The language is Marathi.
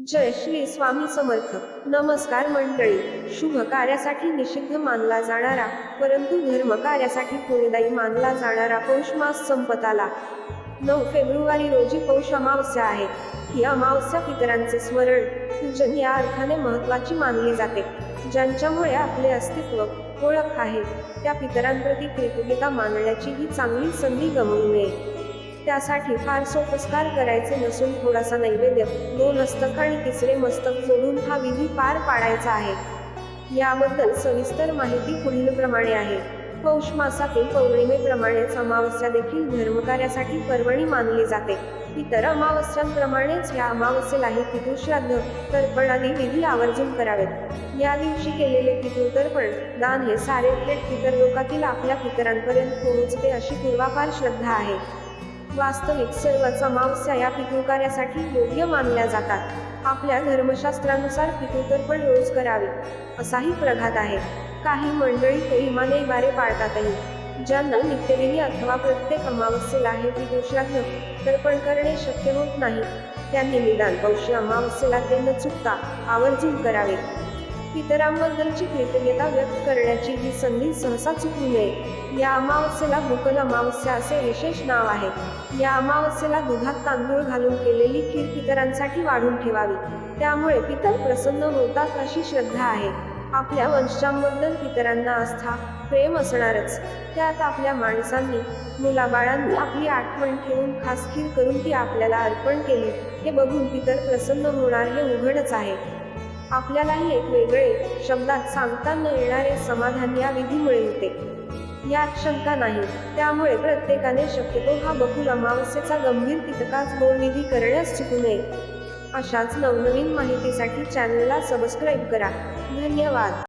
जय श्री स्वामी समर्थ. नमस्कार मंडळी. शुभ कार्यासाठी निषिद्ध मानला जाणारा परंतु धर्म कार्यासाठी पुण्यदायी मानला जाणारा पौष मास संपत आला. नऊ फेब्रुवारी रोजी पौष अमावस्या आहे. ही अमावस्या पितरांचे स्मरण पूजन या अर्थाने महत्वाची मानली जाते. ज्यांच्यामुळे आपले अस्तित्व ओळख आहे त्या पितरांप्रती कृतज्ञता मानण्याची ही चांगली संधी गमवू नये त्यासाठी फार सोपस्कार करायचे नसून थोडासा नैवेद्य दोन अस्तक आणि तिसरे मस्तक जोडून हा विधी पार पाडायचा आहे. याबद्दल सविस्तर माहिती पुढील प्रमाणे आहे. पौष मासातील पौर्णिमेप्रमाणेच अमावस्या देखील धर्मकार्यासाठी पर्वणी मानली जाते. इतर अमावस्यांप्रमाणेच या अमावस्येलाही पितृश्राद्ध तर्पण आदी विधी आवर्जून करावेत. या दिवशी केलेले पितृतर्पण दान हे सारे थेट पितर लोकातील आपल्या पितरांपर्यंत पोहोचते अशी पूर्वापार श्रद्धा आहे. वास्तविक सर्व अमावस्या या पितृकार्यासाठी योग्य मानल्या जातात. आपल्या धर्मशास्त्रानुसार पितृतर्पण रोज करावे असाही प्रघात आहे. काही मंडळी प्रेमाने बारे पाळतातही. ज्यांना नित्यदेवी अथवा प्रत्येक अमावस्येला हे पितृश्राद्ध तर्पण करणे शक्य होत नाही त्यांनी निदान पौष अमावस्येला ते न चुकता आवर्जून करावे. पितरांबद्दलची कृतज्ञता व्यक्त करण्याची ही संधी सहसा चुकू नये. या अमावस्येला भूकल अमावस्या असे विशेष नाव आहे. या अमावस्येला दुधात तांदूळ घालून केलेली खीर पितरांसाठी वाढून ठेवावी. त्यामुळे पितर प्रसन्न होतात अशी श्रद्धा आहे. आपल्या वंशांबद्दल पितरांना आस्था प्रेम असणारच. त्यात आपल्या माणसांनी मुलाबाळांनी आपली आठवण ठेवून खास खीर करून ती आपल्याला अर्पण केली. हे बघून पितर प्रसन्न होणार हे उघडच आहे. आपल्यालाही एक वेगळे शब्दात सांगता न येणारे समाधान या विधीमुळे होते यात शंका नाही. त्यामुळे प्रत्येकाने शक्यतो हा बकुल अमावस्येचा गंभीर तितकाच गोड विधी करण्यास चुकू नये. अशाच नवनवीन माहितीसाठी चॅनलला सबस्क्राईब करा. धन्यवाद.